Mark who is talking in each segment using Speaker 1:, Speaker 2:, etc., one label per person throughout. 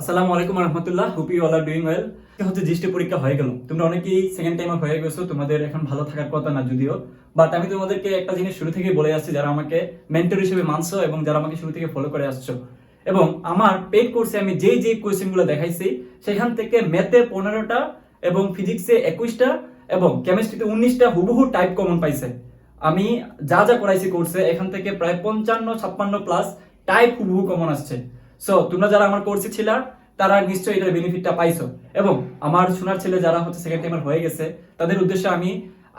Speaker 1: আসসালামু আলাইকুম রহমতুল্লাহ hope all are doing well হচ্ছে জিএসটি পরীক্ষা হয়ে গেল। তোমরা অনেকেই সেকেন্ড টাইম হয়ে গেছো, তোমাদের এখন ভালো থাকার কথা না যদিও। বাট আমি তোমাদেরকে একটা জিনিস শুরু থেকে বলে আসছি, যারা আমাকে মেন্টর হিসেবে মানছো এবং যারা আমাকে শুরু থেকে ফলো করে আসছো। এবং আমার পেড কোর্সে আমি যেই যেই কোয়েশ্চেনগুলো দেখাইছি, সেখান থেকে ম্যাথে পনেরোটা এবং ফিজিক্সে একুশটা এবং কেমিস্ট্রিতে উনিশটা হুবহু টাইপ কমন পাইছে। আমি যা যা করাইছি কোর্সে এখান থেকে প্রায় পঞ্চান্ন, ছাপ্পান্ন প্লাস টাইপ হুবহু কমন আসছে। সো তোমরা যারা আমার কোর্সে ছিলা, তারা নিশ্চয়ই এটার বেনিফিটটা পাইছো। এবং আমার শোনার ছেলে যারা হচ্ছে সেকেন্ড টাইমার হয়ে গেছে, তাদের উদ্দেশ্যে আমি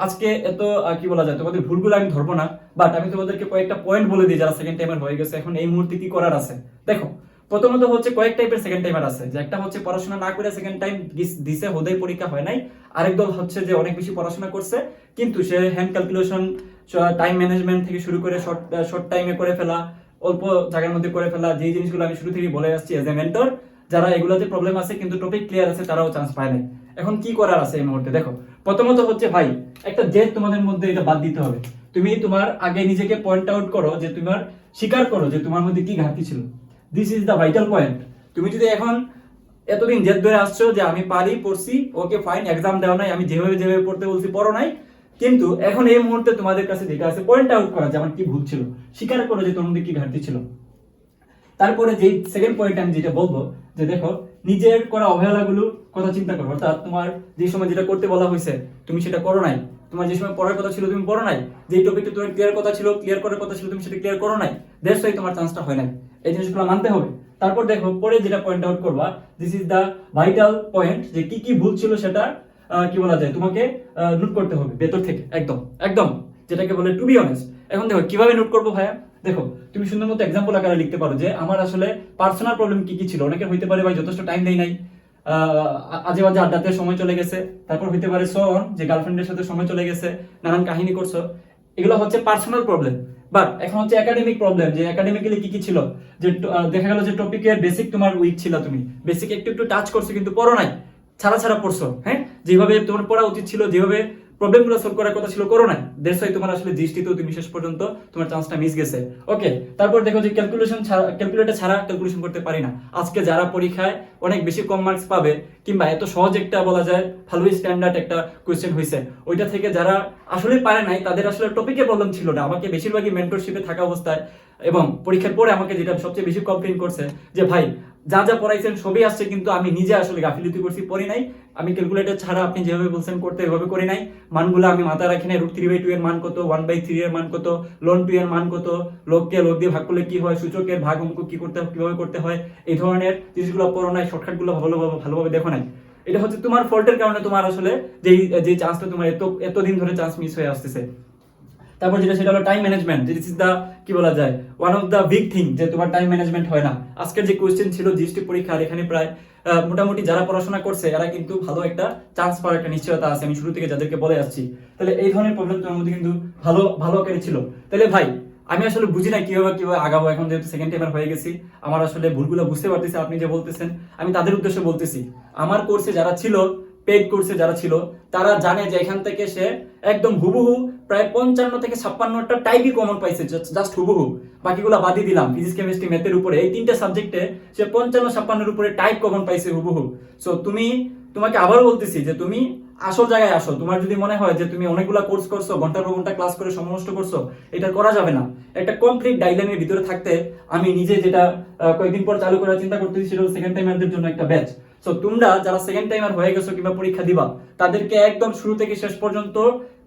Speaker 1: আজকে এত কি বলা যায়, তোমাদের ভুলগুলো আমি ধরবো না বাট আমি তোমাদেরকে কয়েকটা পয়েন্ট বলে দিই যারা সেকেন্ড টাইমার হয়ে গেছে, এখন এই মুহূর্তে কি করার আছে। দেখো, প্রথমত হচ্ছে কয়েক টাইপের সেকেন্ড টাইমার আছে। যে একটা হচ্ছে পড়াশোনা না করে সেকেন্ড টাইম দিছে, হোদাই পরীক্ষা হয় নাই। আরেক দল হচ্ছে যে অনেক বেশি পড়াশোনা করছে, কিন্তু সে হ্যান্ড ক্যালকুলেশন টাইম ম্যানেজমেন্ট থেকে শুরু করে শর্ট শর্ট টাইমে করে ফেলা অল্প জায়গার মধ্যে করে ফেলা যে জিনিসগুলো আমি শুরু থেকেই বলে আসছি এজ এ মেন্টর যারা এগুলোতে প্রবলেম আছে কিন্তু টপিক ক্লিয়ার আছে, তারাও চান্স পায় নাই। এখন কি করার আছে এই মুহূর্তে? দেখো, প্রথমত হচ্ছে ভাই, একটা জেদ তোমাদের মধ্যে এটা বাদ দিতে হবে। তুমি তোমার আগে নিজেকে পয়েন্ট আউট করো যে তোমার, স্বীকার করো যে তোমার মধ্যে কি ঘাটতি ছিল। This is the vital point তুমি যদি এখন এতদিন জেদ ধরে আসছো যে আমি পারি, পড়ছি ওকে ফাইন এক্সাম দেওয়া নাই, আমি যেভাবে যেভাবে পড়তে বলছি, পড়ো নাই কিন্তু এখন এই মুহূর্তে তোমাদের কাছে যেটা আছে পয়েন্ট আউট করা যে আমার কি ভুল ছিল। স্বীকার করো যে মধ্যে কি ঘাটতি ছিল। তারপরে যে সেকেন্ড পয়েন্ট আমি যেটা বলব, যে দেখো, নিজের করা অবহেলাগুলো কথা চিন্তা করো। অর্থাৎ তোমার যে সময় যেটা করতে বলা হয়েছে, তুমি সেটা করো নাই। তোমার যে সময় পড়ার কথা ছিল, তুমি পড়ো নাই। যে টপিকটা তোমার ক্লিয়ার কথা ছিল ক্লিয়ার করার কথা ছিল, তুমি সেটা ক্লিয়ার করো নাই। দ্যাটস ওয়াই তোমার চান্সটা হয় নাই। এই জিনিসগুলো মানতে হবে। তারপর দেখো, পরে যেটা পয়েন্ট আউট করবা this is the vital point যে কি কি ভুল ছিল সেটা কি বলা যায়? তোমাকে নোট করতে হবে ভেতর থেকে, একদম একদম, যেটাকে বলে টু বি অনেস্ট এখন দেখো, কীভাবে নোট করব ভাইয়া? দেখো, তুমি সুন্দর মতো এক্সাম্পল আকারে লিখতে পারো যে আমার আসলে পার্সোনাল প্রবলেম কি কি ছিল। অনেকের হইতে পারে ভাই যথেষ্ট টাইম দেই নাই আজে বাজে আড্ডাতে সময় চলে গেছে। তারপর হইতে পারে সন যে গার্লফ্রেন্ডের সাথে সময় চলে গেছে, নানান কাহিনী করছ। এগুলো হচ্ছে পার্সোনাল প্রবলেম বাট এখন হচ্ছে একাডেমিক প্রবলেম যে একাডেমিক্যালি কি কি ছিল? যে দেখা গেল যে টপিকের বেসিক তোমার উইক ছিল তুমি। বেসিক একটু একটু টাচ করছ, কিন্তু পড়ো নাই। ছাড়া ছাড়া পড়ছো হ্যাঁ? যেভাবে তোমার পড়া উচিত ছিল, যেভাবে প্রবলেমগুলো সলভ করার কথা ছিল, করো না দেশ হয় তোমার আসলে দৃষ্টিতেও তুমি শেষ পর্যন্ত তোমার চান্সটা মিস গেছে। ওকে তারপর দেখো যে ক্যালকুলেশন ছাড়া ক্যালকুলেটর ছাড়া ক্যালকুলেশন করতে পারি না। আজকে যারা পরীক্ষায় অনেক বেশি কম মার্কস পাবে, কিংবা এত সহজ একটা বলা যায় ভালোই স্ট্যান্ডার্ড একটা কোয়েশ্চেন হয়েছে ওইটা থেকে যারা আসলে পারে নাই, তাদের আসলে টপিকে প্রবলেম ছিল না। আমাকে বেশিরভাগই মেন্টরশিপে থাকা অবস্থায় এবং পরীক্ষার পরে আমাকে যেটা সবচেয়ে বেশি কমপ্লেন করছে যে, ভাই যা যা পড়াইছেন সবই আসছে, কিন্তু আমি নিজে আসলে গাফিলতি করছি, পড়ি নাই। আমি ক্যালকুলেটর ছাড়া আপনি যেভাবে বলছেন করতে এভাবে করি নাই। মানগুলো আমি মাথায় রাখি নাই রুট থ্রি বাই টু এর মান কত ওয়ান বাই থ্রি এর মান কত লোন টু এর মান কত লোককে লোক দিয়ে ভাগ করলে কি হয়, সূচকের ভাগ অঙ্ক কি করতে কীভাবে করতে হয়, এই ধরনের জিনিসগুলো পড়ো নাই শর্টকাটগুলো ভালোভাবে ভালোভাবে দেখো নাই। এটা হচ্ছে তোমার ফল্টের কারণে তোমার আসলে যেই যে চান্সটা তোমার এত এতদিন ধরে চান্স মিস হয়ে আসতেছে। তারপর যেটা, সেটা হলো time management this is the কি বলা যায় one of the big thing যে তোমার টাইম ম্যানেজমেন্ট হয় না। আজকের যে কোয়েশ্চেন ছিল জিএসটি পরীক্ষার এখানে প্রায় মোটামুটি যারা পড়াশোনা করছে, এরা কিন্তু ভালো একটা চান্স পাওয়ার একটা নিশ্চয়তা আছে। আমি শুরু থেকে যাদেরকে বলে আসছি। তাহলে এই ধরনের প্রবলেম তোমার মধ্যে কিন্তু ভালো ভালো আকারে ছিল। তাহলে ভাই, আমি আসলে বুঝি না কীভাবে কীভাবে আগাবো। এখন যেহেতু সেকেন্ড টাইমার হয়ে গেছি, আমার আসলে ভুলগুলো বুঝতে পারতেছি, আপনি যে বলতেছেন, আমি তাদের উদ্দেশ্যে বলতেছি, আমার কোর্সে যারা ছিল পেড কোর্সে যারা ছিল, তারা জানে যে এখান থেকে সে একদম হুবহু প্রায় পঞ্চান্ন থেকে ছাপ্পান্নটা টাইপই কমন পাইছে জাস্ট হুবহু। বাকিগুলো বাদই দিলাম ফিজিক্স কেমিস্ট্রি ম্যাথের উপরে। এই তিনটে সাবজেক্টে সে পঞ্চান্ন, ছাপ্পান্নের উপরে টাইপ কমন পাইছে হুবহু। সো তুমি, তোমাকে আবার বলতেছি যে তুমি আসল জায়গায় আসো। তোমার যদি মনে হয় যে তুমি অনেকগুলা কোর্স করছ, ঘণ্টার পর ঘণ্টা ক্লাস করে সময় নষ্ট করছ, এটা করা যাবে না। একটা কমপ্লিট গাইডলাইনের ভিতরে থাকতে আমি নিজে যেটা কয়েকদিন পর চালু করার চিন্তা করতেছি, সেটা সেকেন্ড টাইমারদের জন্য একটা ব্যাচ সো তোমরা যারা সেকেন্ড টাইমার হয়ে গেছো কিংবা পরীক্ষা দিবা, তাদেরকে একদম শুরু থেকে শেষ পর্যন্ত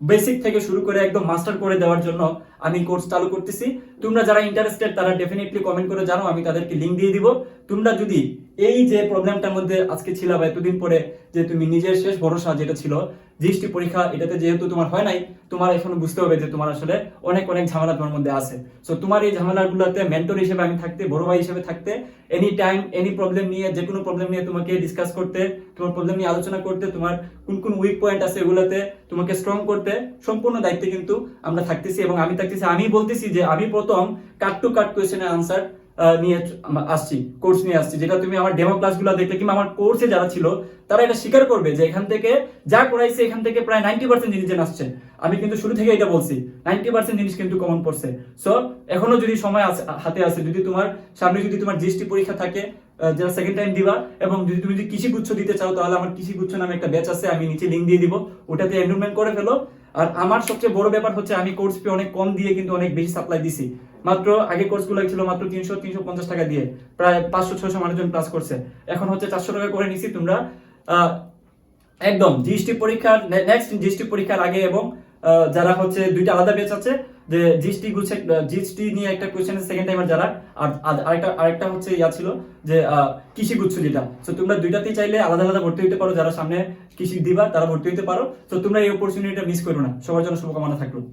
Speaker 1: বেসিক থেকে শুরু করে একদম মাস্টার করে দেওয়ার জন্য আমি কোর্স চালু করতেছি। তোমরা যারা ইন্টারেস্টেড তারা ডেফিনেটলি কমেন্ট করে জানো আমি তাদেরকে লিংক দিয়ে দিব। তোমরা যদি এই যে প্রবলেমটার মধ্যে আজকে ছিল বা এতদিন পরে যে তুমি নিজের শেষ ভরসা যেটা ছিল জিএসটি পরীক্ষা, এটাতে যেহেতু তোমার হয় নাই, তোমার এখন বুঝতে হবে যে তোমার আসলে অনেক অনেক ঝামেলা তোমার মধ্যে আছে। সো তোমার এই ঝামেলাগুলোতে মেন্টর হিসেবে আমি থাকতে, বড় ভাই হিসেবে থাকতে এনি টাইম এনি প্রবলেম নিয়ে যে কোনো প্রবলেম নিয়ে তোমাকে ডিসকাস করতে তোমার প্রবলেম নিয়ে আলোচনা করতে, তোমার কোন কোন উইক পয়েন্ট আছে এগুলোতে তোমাকে স্ট্রং করতে, সম্পূর্ণ দায়িত্বে কিন্তু আমরা থাকতেছি এবং আমি থাকতেছি আমি বলতেছি যে আমি প্রথম কাট টু কাট কোয়েশ্চেনের আনসার নিয়ে আসছি কোর্স নিয়ে আসছি, যেটা তুমি আমার ডেমো ক্লাসগুলো দেখলে কিংবা আমার কোর্সে যারা ছিল, তারা এটা স্বীকার করবে যে এখান থেকে যা করাইছে এখান থেকে প্রায় নাইনটি পার্সেন্ট জিনিস যেন আসছে। আমি কিন্তু শুরু থেকে এটা বলছি নাইনটি পার্সেন্ট জিনিস কিন্তু কমন পড়ছে। সো এখনও যদি সময় হাতে আছে, যদি তোমার সামনে যদি তোমার জিএসটি পরীক্ষা থাকে যারা সেকেন্ড টাইম দিবা এবং যদি তুমি যদি কৃষি গুচ্ছ দিতে চাও, তাহলে আমার কৃষি গুচ্ছ নামে একটা ব্যাচ আছে, আমি নিচে লিঙ্ক দিয়ে দিব। ওটাতে এনরোলমেন্ট করে ফেলো। আর আমার সবচেয়ে বড় ব্যাপার হচ্ছে, আমি কোর্স ফি অনেক কম দিয়ে কিন্তু অনেক বেশি সাপ্লাই দিছি। মাত্র আগে কোর্সগুলো ছিল মাত্র তিনশো তিনশো পঞ্চাশ টাকা দিয়ে। প্রায় পাঁচশো, ছয়শো মানুষজন ক্লাস করছে। এখন হচ্ছে চারশো টাকা করে নিছি তোমরা। একদম জিএসটি পরীক্ষার নেক্সট জিএসটি পরীক্ষার আগে এবং যারা হচ্ছে দুইটা আলাদা ব্যাচ আছে যে জিএসটি গুছে জিএসটি নিয়ে একটা কোয়েশ্চেন সেকেন্ড টাইমার যারা আর আর- আরেকটা আরেকটা হচ্ছে ইয়া ছিল যে কৃষি গুচ্ছ যেটা। তো তোমরা দুইটাতেই চাইলে আলাদা আলাদা ভর্তি হতে পারো। যারা সামনে কৃষি দিবা, তারা ভর্তি হতে পারো। তো তোমরা এই অপরচুনিটিটা মিস করো না। সবার জন্য শুভকামনা থাকল।